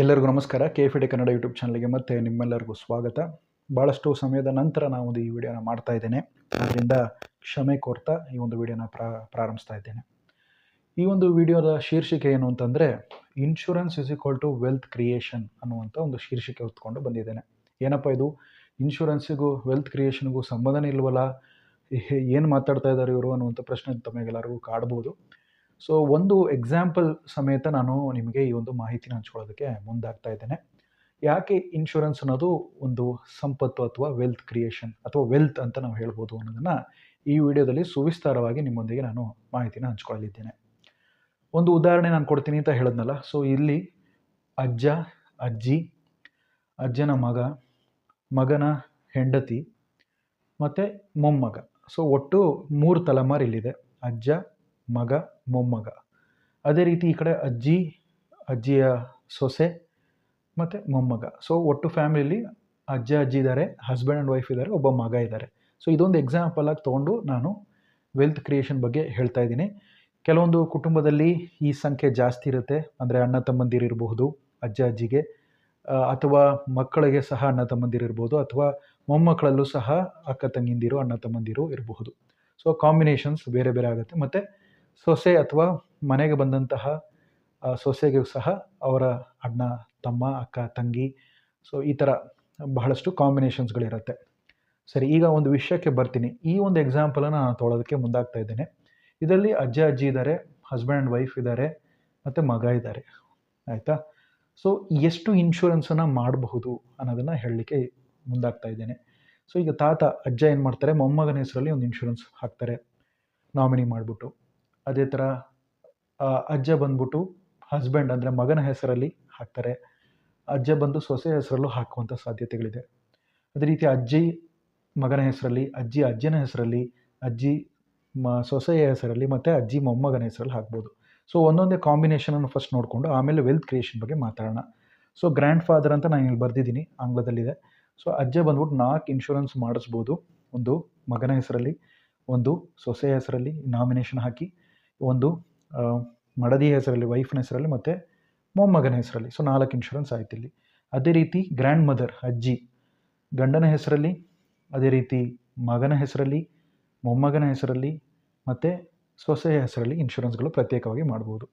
ಎಲ್ಲರಿಗೂ ನಮಸ್ಕಾರ. K F D Kannada YouTube ಚಾನಲ್ಗೆ ಮತ್ತೆ ನಿಮ್ಮೆಲ್ಲರಿಗೂ ಸ್ವಾಗತ. ಭಾಳಷ್ಟು ಸಮಯದ ನಂತರ ನಾವು ಒಂದು ಈ ವಿಡಿಯೋನ ಮಾಡ್ತಾ ಇದ್ದೇನೆ. ಅದರಿಂದ ಕ್ಷಮೆ ಕೋರ್ತಾ ಈ ಒಂದು ವಿಡಿಯೋನ ಪ್ರಾ, ಪ್ರಾರಂಭಿಸ್ತಾ ಇದ್ದೇನೆ. ಈ ಒಂದು ವಿಡಿಯೋದ ಶೀರ್ಷಿಕೆ ಏನು ಅಂತಂದರೆ insurance is equal to wealth creation ಅನ್ನುವಂಥ ಒಂದು ಶೀರ್ಷಿಕೆ ಹೊತ್ಕೊಂಡು ಬಂದಿದ್ದೇನೆ. ಏನಪ್ಪ ಇದು? ಇನ್ಶೂರೆನ್ಸಿಗೂ ವೆಲ್ತ್ ಕ್ರಿಯೇಷನ್ಗೂ ಸಂಬಂಧನೇ ಇಲ್ವಲ್ಲ? ಏನು ಮಾತಾಡ್ತಾ ಇದ್ದಾರೆ ಇವರು ಅನ್ನುವಂಥ ಪ್ರಶ್ನೆ ತಮಗೆಲ್ಲರಿಗೂ ಕಾಡ್ಬೋದು. ಸೊ ಒಂದು ಎಕ್ಸಾಂಪಲ್ ಸಮೇತ ನಾನು ನಿಮಗೆ ಈ ಒಂದು ಮಾಹಿತಿನ ಹಂಚ್ಕೊಳ್ಳೋದಕ್ಕೆ ಮುಂದಾಗ್ತಾ ಇದ್ದೇನೆ. ಯಾಕೆ ಇನ್ಶೂರೆನ್ಸ್ ಅನ್ನೋದು ಒಂದು ಸಂಪತ್ತು ಅಥವಾ ವೆಲ್ತ್ ಕ್ರಿಯೇಷನ್ ಅಥವಾ ವೆಲ್ತ್ ಅಂತ ನಾವು ಹೇಳ್ಬೋದು ಅನ್ನೋದನ್ನು ಈ ವಿಡಿಯೋದಲ್ಲಿ ಸುವಿಸ್ತಾರವಾಗಿ ನಿಮ್ಮೊಂದಿಗೆ ನಾನು ಮಾಹಿತಿನ ಹಂಚ್ಕೊಳ್ಳಲಿದ್ದೇನೆ. ಒಂದು ಉದಾಹರಣೆ ನಾನು ಕೊಡ್ತೀನಿ ಅಂತ ಹೇಳಿದ್ನಲ್ಲ ಸೊ ಇಲ್ಲಿ ಅಜ್ಜ, ಅಜ್ಜಿ, ಅಜ್ಜನ ಮಗ, ಮಗನ ಹೆಂಡತಿ ಮತ್ತು ಮೊಮ್ಮಗ. ಸೊ ಒಟ್ಟು ಮೂರು ತಲೆಮಾರು ಇಲ್ಲಿದೆ ಅಜ್ಜ ಮಗ, ಮೊಮ್ಮಗ. ಅದೇ ರೀತಿ ಈ ಕಡೆ ಅಜ್ಜಿ, ಅಜ್ಜಿಯ ಸೊಸೆ ಮತ್ತು ಮೊಮ್ಮಗ. ಸೊ ಒಟ್ಟು ಫ್ಯಾಮಿಲಿಲಿ ಅಜ್ಜ, ಅಜ್ಜಿ ಇದ್ದಾರೆ ಹಸ್ಬೆಂಡ್ ಆ್ಯಂಡ್ ವೈಫ್ ಇದ್ದಾರೆ, ಒಬ್ಬ ಮಗ ಇದ್ದಾರೆ. ಸೊ ಇದೊಂದು ಎಕ್ಸಾಂಪಲ್ ಆಗಿ ತೊಗೊಂಡು ನಾನು ವೆಲ್ತ್ ಕ್ರಿಯೇಷನ್ ಬಗ್ಗೆ ಹೇಳ್ತಾ ಇದ್ದೀನಿ. ಕೆಲವೊಂದು ಕುಟುಂಬದಲ್ಲಿ ಈ ಸಂಖ್ಯೆ ಜಾಸ್ತಿ ಇರುತ್ತೆ. ಅಂದರೆ ಅಣ್ಣ ತಮ್ಮಂದಿರಿರಬಹುದು ಅಜ್ಜ, ಅಜ್ಜಿಗೆ ಅಥವಾ ಮಕ್ಕಳಿಗೆ ಸಹ ಅಣ್ಣ ತಮ್ಮಂದಿರಿರ್ಬೋದು ಅಥವಾ ಮೊಮ್ಮಕ್ಕಳಲ್ಲೂ ಸಹ ಅಕ್ಕ, ತಂಗಿಂದಿರು, ಅಣ್ಣ ತಮ್ಮಂದಿರು ಇರಬಹುದು. ಸೊ ಕಾಂಬಿನೇಷನ್ಸ್ ಬೇರೆ ಬೇರೆ ಆಗುತ್ತೆ. ಮತ್ತು ಸೊಸೆ ಅಥವಾ ಮನೆಗೆ ಬಂದಂತಹ ಸೊಸೆಗೂ ಸಹ ಅವರ ಅಣ್ಣ, ತಮ್ಮ, ಅಕ್ಕ, ತಂಗಿ ಸೊ ಈ ಥರ ಬಹಳಷ್ಟು ಕಾಂಬಿನೇಷನ್ಸ್ಗಳಿರುತ್ತೆ ಸರಿ, ಈಗ ಒಂದು ವಿಷಯಕ್ಕೆ ಬರ್ತೀನಿ. ಈ ಒಂದು ಎಕ್ಸಾಂಪಲನ್ನು ನಾನು ತೊಳೋದಕ್ಕೆ ಮುಂದಾಗ್ತಾ ಇದ್ದೇನೆ. ಇದರಲ್ಲಿ ಅಜ್ಜ, ಅಜ್ಜಿ ಇದ್ದಾರೆ ಹಸ್ಬೆಂಡ್ ಆ್ಯಂಡ್ ವೈಫ್ ಇದ್ದಾರೆ ಮತ್ತು ಮಗ ಇದ್ದಾರೆ ಆಯಿತಾ? ಸೊ ಎಷ್ಟು ಇನ್ಶೂರೆನ್ಸನ್ನು ಮಾಡಬಹುದು ಅನ್ನೋದನ್ನು ಹೇಳಲಿಕ್ಕೆ ಮುಂದಾಗ್ತಾ ಇದ್ದೇನೆ. ಸೊ ಈಗ ತಾತ, ಅಜ್ಜ ಏನು ಮಾಡ್ತಾರೆ, ಮೊಮ್ಮಗನ ಹೆಸರಲ್ಲಿ ಒಂದು ಇನ್ಶೂರೆನ್ಸ್ ಹಾಕ್ತಾರೆ ನಾಮಿನಿ ಮಾಡಿಬಿಟ್ಟು. ಅದೇ ಥರ ಅಜ್ಜ ಬಂದ್ಬಿಟ್ಟು ಹಸ್ಬೆಂಡ್ ಅಂದರೆ ಮಗನ ಹೆಸರಲ್ಲಿ ಹಾಕ್ತಾರೆ. ಅಜ್ಜ ಬಂದು ಸೊಸೆ ಹೆಸರಲ್ಲೂ ಹಾಕುವಂಥ ಸಾಧ್ಯತೆಗಳಿದೆ. ಅದೇ ರೀತಿ ಅಜ್ಜಿ ಮಗನ ಹೆಸರಲ್ಲಿ, ಅಜ್ಜಿ ಅಜ್ಜನ ಹೆಸರಲ್ಲಿ, ಅಜ್ಜಿ ಮ, ಸೊಸೆಯ ಹೆಸರಲ್ಲಿ ಮತ್ತು ಅಜ್ಜಿ ಮೊಮ್ಮಗನ ಹೆಸರಲ್ಲಿ ಹಾಕ್ಬೋದು. ಸೊ ಒಂದೊಂದೇ ಕಾಂಬಿನೇಷನನ್ನು ಫಸ್ಟ್ ನೋಡಿಕೊಂಡು ಆಮೇಲೆ ವೆಲ್ತ್ ಕ್ರಿಯೇಷನ್ ಬಗ್ಗೆ ಮಾತಾಡೋಣ. ಸೊ ಗ್ರ್ಯಾಂಡ್ ಫಾದರ್ ಅಂತ ನಾನು ಇಲ್ಲಿ ಬರೆದಿದ್ದೀನಿ, ಆಂಗ್ಲದಲ್ಲಿದೆ. ಸೊ ಅಜ್ಜ ಬಂದ್ಬಿಟ್ಟು ನಾಲ್ಕು ಇನ್ಶೂರೆನ್ಸ್ ಮಾಡಿಸ್ಬೋದು. ಒಂದು ಮಗನ ಹೆಸರಲ್ಲಿ, ಒಂದು ಸೊಸೆಯ ಹೆಸರಲ್ಲಿ ನಾಮಿನೇಷನ್ ಹಾಕಿ. ಒಂದು ಮಡದಿ ಹೆಸರಲ್ಲಿ, ವೈಫ್ನ ಹೆಸರಲ್ಲಿ ಮತ್ತು ಮೊಮ್ಮಗನ ಹೆಸರಲ್ಲಿ. ಸೊ ನಾಲ್ಕು ಇನ್ಶೂರೆನ್ಸ್ ಆಯ್ತು ಇಲ್ಲಿ. ಅದೇ ರೀತಿ ಗ್ರ್ಯಾಂಡ್ ಮದರ್ ಅಜ್ಜಿ, ಗಂಡನ ಹೆಸರಲ್ಲಿ, ಅದೇ ರೀತಿ ಮಗನ ಹೆಸರಲ್ಲಿ, ಮೊಮ್ಮಗನ ಹೆಸರಲ್ಲಿ ಮತ್ತು ಸೊಸೆಯ ಹೆಸರಲ್ಲಿ ಇನ್ಶೂರೆನ್ಸ್ಗಳು ಪ್ರತ್ಯೇಕವಾಗಿ ಮಾಡ್ಬೋದು.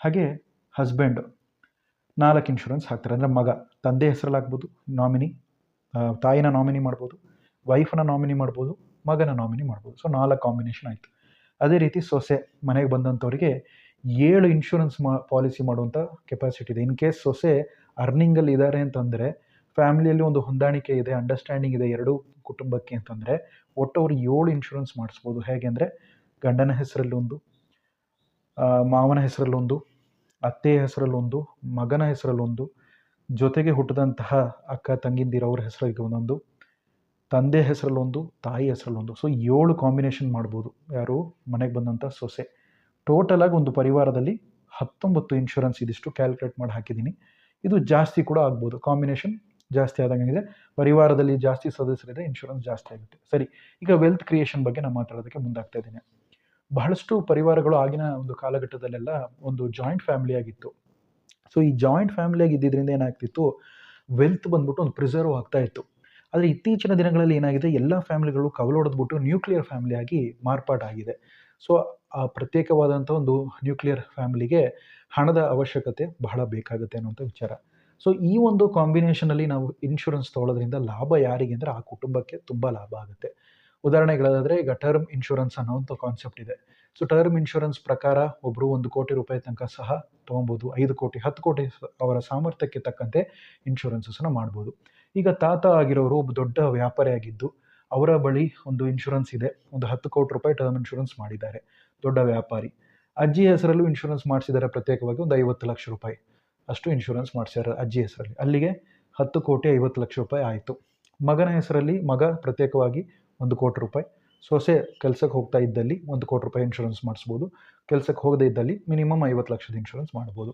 ಹಾಗೆ ಹಸ್ಬೆಂಡ್ ನಾಲ್ಕು ಇನ್ಶೂರೆನ್ಸ್ ಹಾಕ್ತಾರೆ. ಅಂದರೆ ಮಗ, ತಂದೆ ಹೆಸರಲ್ಲಿ ಹಾಕ್ಬೋದು ನಾಮಿನಿ ತಾಯಿನ ನಾಮಿನಿ ಮಾಡ್ಬೋದು ವೈಫ್ನ ನಾಮಿನಿ ಮಾಡ್ಬೋದು, ಮಗನ ನಾಮಿನಿ ಮಾಡ್ಬೋದು. ಸೊ ನಾಲ್ಕು ಕಾಂಬಿನೇಷನ್ ಆಯಿತು. ಅದೇ ರೀತಿ ಸೊಸೆ ಮನೆಗೆ ಬಂದಂಥವ್ರಿಗೆ ಏಳು ಇನ್ಶೂರೆನ್ಸ್ ಮಾ ಪಾಲಿಸಿ ಮಾಡುವಂಥ ಕೆಪಾಸಿಟಿ ಇದೆ. ಇನ್ ಕೇಸ್ ಸೊಸೆ ಅರ್ನಿಂಗಲ್ಲಿ ಇದ್ದಾರೆ ಅಂತಂದರೆ ಫ್ಯಾಮಿಲಿಯಲ್ಲಿ ಒಂದು ಹೊಂದಾಣಿಕೆ ಇದೆ ಅಂಡರ್ಸ್ಟ್ಯಾಂಡಿಂಗ್ ಇದೆ ಎರಡೂ ಕುಟುಂಬಕ್ಕೆ ಅಂತಂದರೆ, ಒಟ್ಟು ಅವ್ರು ಏಳು ಇನ್ಶೂರೆನ್ಸ್ ಮಾಡಿಸ್ಬೋದು. ಹೇಗೆ ಅಂದರೆ, ಗಂಡನ ಹೆಸರಲ್ಲೊಂದು ಮಾವನ ಹೆಸರಲ್ಲೊಂದು ಅತ್ತೆಯ ಹೆಸರಲ್ಲೊಂದು ಮಗನ ಹೆಸರಲ್ಲೊಂದು ಜೊತೆಗೆ ಹುಟ್ಟಿದಂತಹ ಅಕ್ಕ ತಂಗಿಂದಿರವ್ರ ಹೆಸರಿಗೆ ಒಂದೊಂದು. ತಂದೆ ಹೆಸರಲ್ಲೊಂದು, ತಾಯಿ ಹೆಸರಲ್ಲೊಂದು. ಸೊ ಏಳು ಕಾಂಬಿನೇಷನ್ ಮಾಡ್ಬೋದು. ಯಾರು? ಮನೆಗೆ ಬಂದಂಥ ಸೊಸೆ. ಟೋಟಲಾಗಿ ಒಂದು ಪರಿವಾರದಲ್ಲಿ ಹತ್ತೊಂಬತ್ತು ಇನ್ಶೂರೆನ್ಸ್ ಇದಿಷ್ಟು ಕ್ಯಾಲ್ಕುಲೇಟ್ ಮಾಡಿ ಹಾಕಿದ್ದೀನಿ ಇದು ಜಾಸ್ತಿ ಕೂಡ ಆಗ್ಬೋದು. ಕಾಂಬಿನೇಷನ್ ಜಾಸ್ತಿ ಆದಂಗಿದೆ ಪರಿವಾರದಲ್ಲಿ ಜಾಸ್ತಿ ಸದಸ್ಯರಿದೆ ಇನ್ಶೂರೆನ್ಸ್ ಜಾಸ್ತಿ ಆಗುತ್ತೆ. ಸರಿ, ಈಗ ವೆಲ್ತ್ ಕ್ರಿಯೇಷನ್ ಬಗ್ಗೆ ನಾನು ಮಾತಾಡೋದಕ್ಕೆ ಮುಂದಾಗ್ತಾ ಇದ್ದೀನಿ. ಬಹಳಷ್ಟು ಪರಿವಾರಗಳು ಆಗಿನ ಒಂದು ಕಾಲಘಟ್ಟದಲ್ಲೆಲ್ಲ ಒಂದು ಜಾಯಿಂಟ್ ಫ್ಯಾಮಿಲಿ ಆಗಿತ್ತು. ಸೊ ಈ ಜಾಯಿಂಟ್ ಫ್ಯಾಮಿಲಿಯಾಗಿ ಏನಾಗ್ತಿತ್ತು? ವೆಲ್ತ್ ಬಂದ್ಬಿಟ್ಟು ಒಂದು ಪ್ರಿಸರ್ವ್ ಆಗ್ತಾ ಇತ್ತು. ಆದರೆ ಇತ್ತೀಚಿನ ದಿನಗಳಲ್ಲಿ ಏನಾಗಿದೆ? ಎಲ್ಲ ಫ್ಯಾಮಿಲಿಗಳು ಕವಲೊಡೆದ್ಬಿಟ್ಟು ನ್ಯೂಕ್ಲಿಯರ್ ಫ್ಯಾಮಿಲಿಯಾಗಿ ಮಾರ್ಪಾಟಾಗಿದೆ ಸೊ, ಆ ಪ್ರತ್ಯೇಕವಾದಂಥ ಒಂದು ನ್ಯೂಕ್ಲಿಯರ್ ಫ್ಯಾಮಿಲಿಗೆ ಹಣದ ಅವಶ್ಯಕತೆ ಬಹಳ ಬೇಕಾಗುತ್ತೆ ಅನ್ನುವಂಥ ವಿಚಾರ. ಸೊ, ಈ ಒಂದು ಕಾಂಬಿನೇಷನಲ್ಲಿ ನಾವು ಇನ್ಶೂರೆನ್ಸ್ ತೊಗೊಳೋದ್ರಿಂದ ಲಾಭ ಯಾರಿಗೆ ಅಂದರೆ ಆ ಕುಟುಂಬಕ್ಕೆ ತುಂಬ ಲಾಭ ಆಗುತ್ತೆ. ಉದಾಹರಣೆಗಳಾದರೆ, ಈಗ ಟರ್ಮ್ ಇನ್ಶೂರೆನ್ಸ್ ಅನ್ನೋಂಥ ಕಾನ್ಸೆಪ್ಟ್ ಇದೆ. ಸೊ, ಟರ್ಮ್ ಇನ್ಶೂರೆನ್ಸ್ ಪ್ರಕಾರ ಒಬ್ಬರು ಒಂದು ಕೋಟಿ ರೂಪಾಯಿ ತನಕ ಸಹ ತೊಗೊಬೋದು. ಐದು ಕೋಟಿ, ಹತ್ತು ಕೋಟಿ ಅವರ ಸಾಮರ್ಥ್ಯಕ್ಕೆ ತಕ್ಕಂತೆ ಇನ್ಶೂರೆನ್ಸಸ್ನ ಮಾಡ್ಬೋದು. ಈಗ ತಾತ ಆಗಿರೋರು ಒಬ್ಬ ದೊಡ್ಡ ವ್ಯಾಪಾರಿ ಆಗಿದ್ದು ಅವರ ಬಳಿ ಒಂದು ಇನ್ಶೂರೆನ್ಸ್ ಇದೆ. ಒಂದು ಹತ್ತು ಕೋಟಿ ರೂಪಾಯಿ ಟರ್ಮ್ ಇನ್ಶೂರೆನ್ಸ್ ಮಾಡಿದ್ದಾರೆ. ದೊಡ್ಡ ವ್ಯಾಪಾರಿ. ಅಜ್ಜಿ ಹೆಸರಲ್ಲೂ ಇನ್ಶೂರೆನ್ಸ್ ಮಾಡಿಸಿದ್ದಾರೆ ಪ್ರತ್ಯೇಕವಾಗಿ ಒಂದು ಐವತ್ತು ಲಕ್ಷ ರೂಪಾಯಿ. ಅಷ್ಟು ಇನ್ಶೂರೆನ್ಸ್ ಮಾಡಿಸ್ಯಾರ ಅಜ್ಜಿ ಹೆಸರಲ್ಲಿ. ಅಲ್ಲಿಗೆ ಹತ್ತು ಕೋಟಿ ಐವತ್ತು ಲಕ್ಷ ರೂಪಾಯಿ ಆಯಿತು. ಮಗನ ಹೆಸರಲ್ಲಿ ಮಗ ಪ್ರತ್ಯೇಕವಾಗಿ ಒಂದು ಕೋಟಿ ರೂಪಾಯಿ. ಸೊಸೆ ಕೆಲಸಕ್ಕೆ ಹೋಗ್ತಾ ಇದ್ದಲ್ಲಿ ಒಂದು ಕೋಟಿ ರೂಪಾಯಿ ಇನ್ಶೂರೆನ್ಸ್ ಮಾಡಿಸ್ಬೋದು. ಕೆಲಸಕ್ಕೆ ಹೋಗದೇ ಇದ್ದಲ್ಲಿ ಮಿನಿಮಮ್ ಐವತ್ತು ಲಕ್ಷದ ಇನ್ಶೂರೆನ್ಸ್ ಮಾಡ್ಬೋದು.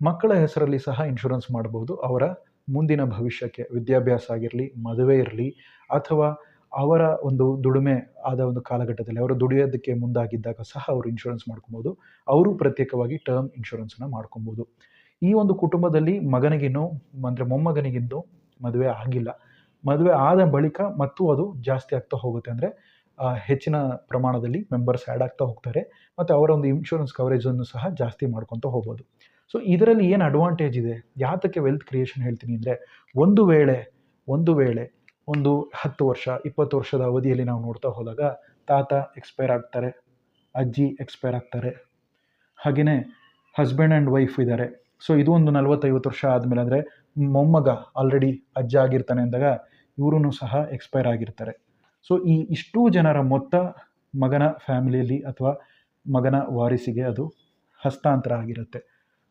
ಮಕ್ಕಳ ಹೆಸರಲ್ಲಿ ಸಹ ಇನ್ಶೂರೆನ್ಸ್ ಮಾಡಬಹುದು. ಅವರ ಮುಂದಿನ ಭವಿಷ್ಯಕ್ಕೆ ವಿದ್ಯಾಭ್ಯಾಸ ಆಗಿರಲಿ, ಮದುವೆ ಇರಲಿ, ಅಥವಾ ಅವರ ಒಂದು ದುಡಿಮೆ ಆದ ಒಂದು ಕಾಲಘಟ್ಟದಲ್ಲಿ ಅವರು ದುಡಿಯೋದಕ್ಕೆ ಮುಂದಾಗಿದ್ದಾಗ ಸಹ ಅವರು ಇನ್ಶೂರೆನ್ಸ್ ಮಾಡ್ಕೊಬೋದು ಅವರು ಪ್ರತ್ಯೇಕವಾಗಿ ಟರ್ಮ್ ಇನ್ಶೂರೆನ್ಸನ್ನು ಮಾಡ್ಕೊಬೋದು ಈ ಒಂದು ಕುಟುಂಬದಲ್ಲಿ ಮಗನಿಗಿನ್ನೂ, ಅಂದರೆ ಮೊಮ್ಮಗನಿಗಿನ್ನೂ ಮದುವೆ ಆಗಿಲ್ಲ. ಮದುವೆ ಆದ ಬಳಿಕ ಮತ್ತು ಅದು ಜಾಸ್ತಿ ಆಗ್ತಾ ಹೋಗುತ್ತೆ. ಅಂದರೆ ಹೆಚ್ಚಿನ ಪ್ರಮಾಣದಲ್ಲಿ ಮೆಂಬರ್ಸ್ ಆ್ಯಡ್ ಆಗ್ತಾ ಹೋಗ್ತಾರೆ. ಮತ್ತು ಅವರ ಒಂದು ಇನ್ಶೂರೆನ್ಸ್ ಕವರೇಜನ್ನು ಸಹ ಜಾಸ್ತಿ ಮಾಡ್ಕೊತ ಹೋಗ್ಬೋದು. ಸೊ ಇದರಲ್ಲಿ ಏನು ಅಡ್ವಾಂಟೇಜ್ ಇದೆ? ಯಾತಕ್ಕೆ ವೆಲ್ತ್ ಕ್ರಿಯೇಷನ್ ಹೇಳ್ತೀನಿ ಅಂದರೆ, ಒಂದು ವೇಳೆ ಒಂದು ವೇಳೆ, ಒಂದು ಹತ್ತು ವರ್ಷ, ಇಪ್ಪತ್ತು ವರ್ಷದ ಅವಧಿಯಲ್ಲಿ ನಾವು ನೋಡ್ತಾ ಹೋದಾಗ, ತಾತ ಎಕ್ಸ್ಪೈರ್ ಆಗ್ತಾರೆ, ಅಜ್ಜಿ ಎಕ್ಸ್ಪೈರ್ ಆಗ್ತಾರೆ ಹಾಗೆಯೇ ಹಸ್ಬೆಂಡ್ ಆ್ಯಂಡ್ ವೈಫ್ ಇದ್ದಾರೆ. ಸೊ ಇದು ಒಂದು ನಲವತ್ತೈವತ್ತು ವರ್ಷ ಆದಮೇಲೆ ಅಂದರೆ, ಮೊಮ್ಮಗ ಆಲ್ರೆಡಿ ಅಜ್ಜ ಆಗಿರ್ತಾನೆ ಅಂದಾಗ ಇವರು ಸಹ ಎಕ್ಸ್ಪೈರ್ ಆಗಿರ್ತಾರೆ. ಸೊ ಈ ಇಷ್ಟೂ ಜನರ ಮೊತ್ತ ಮಗನ ಫ್ಯಾಮಿಲಿಯಲ್ಲಿ ಅಥವಾ ಮಗನ ವಾರಿಸಿಗೆ ಅದು ಹಸ್ತಾಂತರ ಆಗಿರುತ್ತೆ.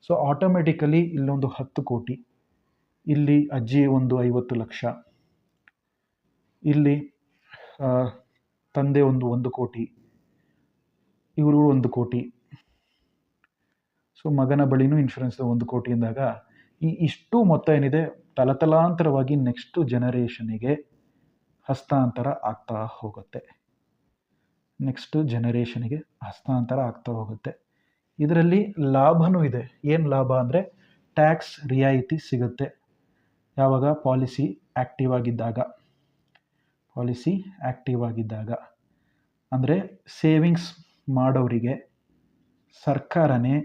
ಸೊ ಆಟೋಮೆಟಿಕಲಿ ಇಲ್ಲೊಂದು ಹತ್ತು ಕೋಟಿ. ಇಲ್ಲಿ ಅಜ್ಜಿ ಒಂದು ಐವತ್ತು ಲಕ್ಷ. ಇಲ್ಲಿ ತಂದೆ ಒಂದು ಒಂದು ಕೋಟಿ. ಇವರು ಒಂದು ಕೋಟಿ. ಸೊ ಮಗನ ಬಳಿನೂ ಇನ್ಶೂರೆನ್ಸ್ ಒಂದು ಕೋಟಿ ಅಂದಾಗ, ಈ ಇಷ್ಟು ಮೊತ್ತ ಏನಿದೆ, ತಲತಲಾಂತರವಾಗಿ ನೆಕ್ಸ್ಟ್ ಜನರೇಷನಿಗೆ ಹಸ್ತಾಂತರ ಆಗ್ತಾ ಹೋಗುತ್ತೆ. ನೆಕ್ಸ್ಟ್ ಜನರೇಷನಿಗೆ ಹಸ್ತಾಂತರ ಆಗ್ತಾ ಹೋಗುತ್ತೆ. ಇದರಲ್ಲಿ ಲಾಭನೂ ಇದೆ. ಏನು ಲಾಭ ಅಂದರೆ ಟ್ಯಾಕ್ಸ್ ರಿಯಾಯಿತಿ ಸಿಗುತ್ತೆ. ಯಾವಾಗ? ಪಾಲಿಸಿ ಆ್ಯಕ್ಟಿವ್ ಆಗಿದ್ದಾಗ. ಪಾಲಿಸಿ ಆ್ಯಕ್ಟಿವ್ ಆಗಿದ್ದಾಗ. ಅಂದರೆ ಸೇವಿಂಗ್ಸ್ ಮಾಡೋರಿಗೆ ಸರ್ಕಾರನೇ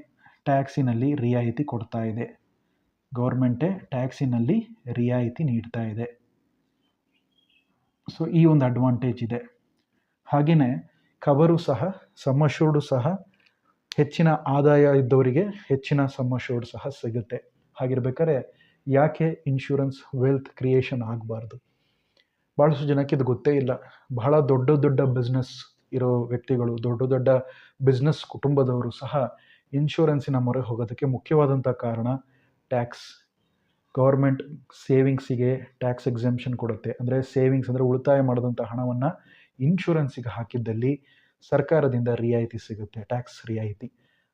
ಟ್ಯಾಕ್ಸಿನಲ್ಲಿ ರಿಯಾಯಿತಿ ಕೊಡ್ತಾ ಇದೆ. ಗೌರ್ಮೆಂಟೇ ಟ್ಯಾಕ್ಸಿನಲ್ಲಿ ರಿಯಾಯಿತಿ ನೀಡ್ತಾ ಇದೆ. ಸೊ ಈ ಒಂದು ಅಡ್ವಾಂಟೇಜ್ ಇದೆ. ಹಾಗೆಯೇ ಕವರು ಸಹ ಸಮಶೂರ್ಡು ಸಹ ಹೆಚ್ಚಿನ ಆದಾಯ ಇದ್ದವರಿಗೆ ಹೆಚ್ಚಿನ ಸಮ್ಮಶೂರ್ಡ್ ಸಹ ಸಿಗುತ್ತೆ. ಹಾಗಿರ್ಬೇಕಾದ್ರೆ ಯಾಕೆ ಇನ್ಶೂರೆನ್ಸ್ ವೆಲ್ತ್ ಕ್ರಿಯೇಷನ್ ಆಗಬಾರ್ದು? ಭಾಳಷ್ಟು ಜನಕ್ಕೆ ಇದು ಗೊತ್ತೇ ಇಲ್ಲ. ಬಹಳ ದೊಡ್ಡ ದೊಡ್ಡ ಬಿಸ್ನೆಸ್ ಇರೋ ವ್ಯಕ್ತಿಗಳು, ದೊಡ್ಡ ದೊಡ್ಡ ಬಿಸ್ನೆಸ್ ಕುಟುಂಬದವರು ಸಹ ಇನ್ಶೂರೆನ್ಸಿನ ಮೊರೆ ಹೋಗೋದಕ್ಕೆ ಮುಖ್ಯವಾದಂಥ ಕಾರಣ ಟ್ಯಾಕ್ಸ್ ಗೌರ್ಮೆಂಟ್ ಸೇವಿಂಗ್ಸಿಗೆ ಟ್ಯಾಕ್ಸ್ ಎಕ್ಸೆಂಪ್ಷನ್ ಕೊಡುತ್ತೆ. ಅಂದರೆ ಸೇವಿಂಗ್ಸ್ ಅಂದರೆ ಉಳಿತಾಯ ಮಾಡಿದಂಥ ಹಣವನ್ನು ಇನ್ಶೂರೆನ್ಸಿಗೆ ಹಾಕಿದ್ದಲ್ಲಿ ಸರ್ಕಾರದಿಂದ ರಿಯಾಯಿತಿ ಸಿಗುತ್ತೆ ಟ್ಯಾಕ್ಸ್ ರಿಯಾಯಿತಿ.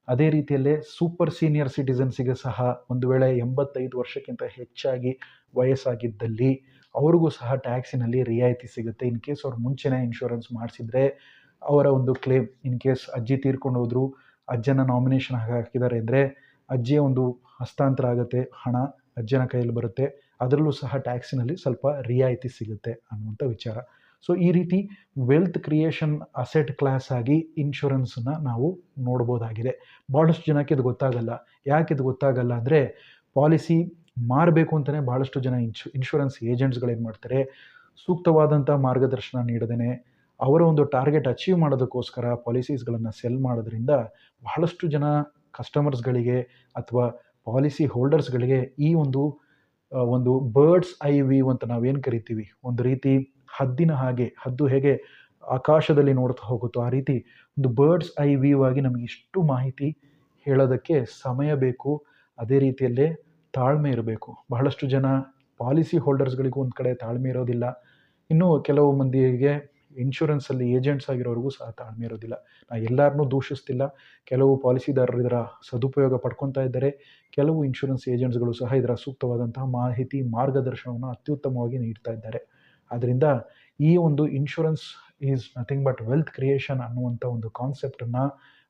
ಅದೇ ರೀತಿಯಲ್ಲೇ ಸೂಪರ್ ಸೀನಿಯರ್ ಸಿಟಿಸನ್ಸಿಗೆ ಸಹ ಒಂದು ವೇಳೆ ಎಂಬತ್ತೈದು ವರ್ಷಕ್ಕಿಂತ ಹೆಚ್ಚಾಗಿ ವಯಸ್ಸಾಗಿದ್ದಲ್ಲಿ ಅವ್ರಿಗೂ ಸಹ ಟ್ಯಾಕ್ಸಿನಲ್ಲಿ ರಿಯಾಯಿತಿ ಸಿಗುತ್ತೆ. ಇನ್ ಕೇಸ್ ಅವ್ರು ಮುಂಚೆನೇ ಇನ್ಶೂರೆನ್ಸ್ ಮಾಡಿಸಿದ್ರೆ ಅವರ ಒಂದು ಕ್ಲೇಮ್ ಇನ್ ಕೇಸ್ ಅಜ್ಜಿ ತೀರ್ಕೊಂಡು ಹೋದ್ರು, ಅಜ್ಜನ ನಾಮಿನೇಷನ್ ಹಾಕಿದ್ದಾರೆ ಅಂದರೆ ಅಜ್ಜಿಯ ಒಂದು ಹಸ್ತಾಂತರ ಆಗುತ್ತೆ, ಹಣ ಅಜ್ಜನ ಕೈಯಲ್ಲಿ ಬರುತ್ತೆ. ಅದರಲ್ಲೂ ಸಹ ಟ್ಯಾಕ್ಸಿನಲ್ಲಿ ಸ್ವಲ್ಪ ರಿಯಾಯಿತಿ ಸಿಗುತ್ತೆ ಅನ್ನುವಂಥ ವಿಚಾರ. ಸೊ ಈ ರೀತಿ ವೆಲ್ತ್ ಕ್ರಿಯೇಷನ್ ಅಸೆಟ್ ಕ್ಲಾಸ್ ಆಗಿ ಇನ್ಶೂರೆನ್ಸನ್ನ ನಾವು ನೋಡ್ಬೋದಾಗಿದೆ. ಭಾಳಷ್ಟು ಜನಕ್ಕೆ ಇದು ಗೊತ್ತಾಗಲ್ಲ. ಯಾಕೆ ಇದು ಗೊತ್ತಾಗಲ್ಲ ಅಂದರೆ ಪಾಲಿಸಿ ಮಾರಬೇಕು ಅಂತಲೇ ಭಾಳಷ್ಟು ಜನ ಇನ್ಶು ಇನ್ಶೂರೆನ್ಸ್ ಏಜೆಂಟ್ಸ್ಗಳೇನು ಮಾಡ್ತಾರೆ? ಸೂಕ್ತವಾದಂಥ ಮಾರ್ಗದರ್ಶನ ನೀಡದೇ ಅವರ ಒಂದು ಟಾರ್ಗೆಟ್ ಅಚೀವ್ ಮಾಡೋದಕ್ಕೋಸ್ಕರ ಪಾಲಿಸೀಸ್ಗಳನ್ನು ಸೆಲ್ ಮಾಡೋದ್ರಿಂದ ಬಹಳಷ್ಟು ಜನ ಕಸ್ಟಮರ್ಸ್ಗಳಿಗೆ ಅಥವಾ ಪಾಲಿಸಿ ಹೋಲ್ಡರ್ಸ್ಗಳಿಗೆ ಈ ಒಂದು ಒಂದು ಬರ್ಡ್ಸ್ ಐ ವ್ಯೂ ಅಂತ ನಾವೇನು ಕರಿತೀವಿ? ಒಂದು ರೀತಿ ಹದ್ದಿನ ಹಾಗೆ, ಹದ್ದು ಹೇಗೆ ಆಕಾಶದಲ್ಲಿ ನೋಡ್ತಾ ಹೋಗುತ್ತೋ ಆ ರೀತಿ ಒಂದು ಬರ್ಡ್ಸ್ ಐ ವ್ಯೂ ಆಗಿ ನಮಗೆ ಇಷ್ಟು ಮಾಹಿತಿ ಹೇಳೋದಕ್ಕೆ ಸಮಯ ಬೇಕು. ಅದೇ ರೀತಿಯಲ್ಲೇ ತಾಳ್ಮೆ ಇರಬೇಕು. ಬಹಳಷ್ಟು ಜನ ಪಾಲಿಸಿ ಹೋಲ್ಡರ್ಸ್ಗಳಿಗೂ ಒಂದು ಕಡೆ ತಾಳ್ಮೆ ಇರೋದಿಲ್ಲ. ಇನ್ನೂ ಕೆಲವು ಮಂದಿಗೆ ಇನ್ಶೂರೆನ್ಸಲ್ಲಿ ಏಜೆಂಟ್ಸ್ ಆಗಿರೋರಿಗೂ ಸಹ ತಾಳ್ಮೆ ಇರೋದಿಲ್ಲ. ನಾ ಎಲ್ಲರನ್ನೂ ದೂಷಿಸ್ತಿಲ್ಲ. ಕೆಲವು ಪಾಲಿಸಿದಾರರು ಇದರ ಸದುಪಯೋಗ ಪಡ್ಕೊತಾ ಇದ್ದಾರೆ. ಕೆಲವು ಇನ್ಶೂರೆನ್ಸ್ ಏಜೆಂಟ್ಸ್ಗಳು ಸಹ ಇದರ ಸೂಕ್ತವಾದಂತಹ ಮಾಹಿತಿ ಮಾರ್ಗದರ್ಶನವನ್ನು ಅತ್ಯುತ್ತಮವಾಗಿ ನೀಡ್ತಾ ಇದ್ದಾರೆ. ಆದ್ದರಿಂದ ಈ ಒಂದು insurance is nothing but wealth creation ಅನ್ನುವಂಥ ಒಂದು ಕಾನ್ಸೆಪ್ಟನ್ನು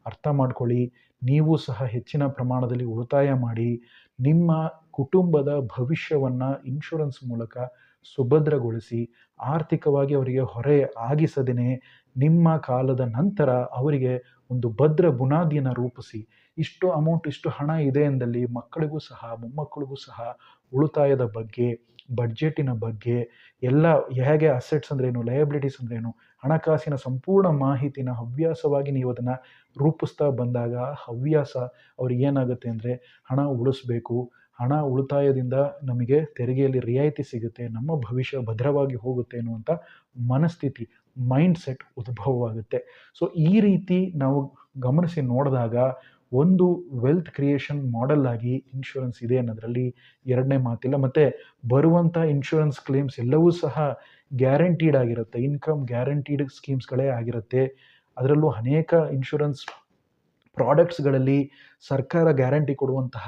ಅರ್ಥ ಮಾಡ್ಕೊಳ್ಳಿ. ನೀವು ಸಹ ಹೆಚ್ಚಿನ ಪ್ರಮಾಣದಲ್ಲಿ ಉಳಿತಾಯ ಮಾಡಿ. ನಿಮ್ಮ ಕುಟುಂಬದ ಭವಿಷ್ಯವನ್ನು ಇನ್ಶೂರೆನ್ಸ್ ಮೂಲಕ ಸುಭದ್ರಗೊಳಿಸಿ. ಆರ್ಥಿಕವಾಗಿ ಅವರಿಗೆ ಹೊರೆ ಆಗಿಸದೇ ನಿಮ್ಮ ಕಾಲದ ನಂತರ ಅವರಿಗೆ ಒಂದು ಭದ್ರ ಬುನಾದಿಯನ್ನು ರೂಪಿಸಿ. ಇಷ್ಟು ಅಮೌಂಟ್ ಇಷ್ಟು ಹಣ ಇದೆ ಎಂದಲ್ಲಿ ಮಕ್ಕಳಿಗೂ ಸಹ, ಮೊಮ್ಮಕ್ಕಳಿಗೂ ಸಹ ಉಳಿತಾಯದ ಬಗ್ಗೆ ಬಡ್ಜೆಟಿನ ಬಗ್ಗೆ ಎಲ್ಲ ಹೇಗೆ ಅಸೆಟ್ಸ್ ಅಂದ್ರೇನು ಲಯಬಿಲಿಟೀಸ್ ಅಂದ್ರೇನು ಹಣಕಾಸಿನ ಸಂಪೂರ್ಣ ಮಾಹಿತಿನ ಹವ್ಯಾಸವಾಗಿ ನೀವು ಅದನ್ನು ರೂಪಿಸ್ತಾ ಬಂದಾಗ ಹವ್ಯಾಸ ಅವ್ರಿಗೆ ಏನಾಗುತ್ತೆ ಅಂದರೆ ಹಣ ಉಳಿಸ್ಬೇಕು. ಹಣ ಉಳಿತಾಯದಿಂದ ನಮಗೆ ತೆರಿಗೆಯಲ್ಲಿ ರಿಯಾಯಿತಿ ಸಿಗುತ್ತೆ. ನಮ್ಮ ಭವಿಷ್ಯ ಭದ್ರವಾಗಿ ಹೋಗುತ್ತೆ ಅನ್ನುವಂಥ ಮನಸ್ಥಿತಿ ಮೈಂಡ್ ಸೆಟ್ ಉದ್ಭವವಾಗುತ್ತೆ. ಸೊ ಈ ರೀತಿ ನಾವು ಗಮನಿಸಿ ನೋಡಿದಾಗ ಒಂದು ವೆಲ್ತ್ ಕ್ರಿಯೇಷನ್ ಮಾಡೆಲ್ ಆಗಿ ಇನ್ಶೂರೆನ್ಸ್ ಇದೆ ಅನ್ನೋದರಲ್ಲಿ ಎರಡನೇ ಮಾತಿಲ್ಲ. ಮತ್ತು ಬರುವಂಥ ಇನ್ಶೂರೆನ್ಸ್ ಕ್ಲೇಮ್ಸ್ ಎಲ್ಲವೂ ಸಹ ಗ್ಯಾರಂಟೀಡ್ ಆಗಿರುತ್ತೆ. ಇನ್ಕಮ್ ಗ್ಯಾರಂಟೀಡ್ ಸ್ಕೀಮ್ಸ್ಗಳೇ ಆಗಿರುತ್ತೆ. ಅದರಲ್ಲೂ ಅನೇಕ ಇನ್ಶೂರೆನ್ಸ್ ಪ್ರಾಡಕ್ಟ್ಸ್ಗಳಲ್ಲಿ ಸರ್ಕಾರ ಗ್ಯಾರಂಟಿ ಕೊಡುವಂತಹ,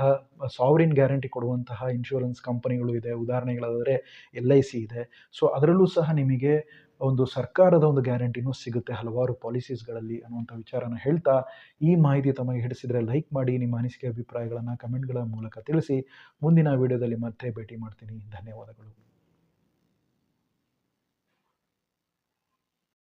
ಸಾವರಿನ್ ಗ್ಯಾರಂಟಿ ಕೊಡುವಂತಹ ಇನ್ಶೂರೆನ್ಸ್ ಕಂಪನಿಗಳು ಇದೆ, ಉದಾಹರಣೆಗಳಾದರೆ ಎಲ್ ಐ ಸಿ ಇದೆ. ಸೊ, ಅದರಲ್ಲೂ ಸಹ ನಿಮಗೆ ಒಂದು ಸರ್ಕಾರದ ಒಂದು ಗ್ಯಾರಂಟಿನೂ ಸಿಗುತ್ತೆ, ಹಲವಾರು ಪಾಲಿಸೀಸ್ಗಳಲ್ಲಿ ಅನ್ನುವಂಥ ವಿಚಾರನ ಹೇಳ್ತಾ, ಈ ಮಾಹಿತಿ ತಮಗೆ ಹಿಡಿಸಿದರೆ ಲೈಕ್ ಮಾಡಿ, ನಿಮ್ಮ ಅನಿಸಿಕೆ, ಅಭಿಪ್ರಾಯಗಳನ್ನು ಕಮೆಂಟ್ಗಳ ಮೂಲಕ ತಿಳಿಸಿ. ಮುಂದಿನ ವಿಡಿಯೋದಲ್ಲಿ ಮತ್ತೆ ಭೇಟಿ ಮಾಡ್ತೀನಿ. ಧನ್ಯವಾದಗಳು.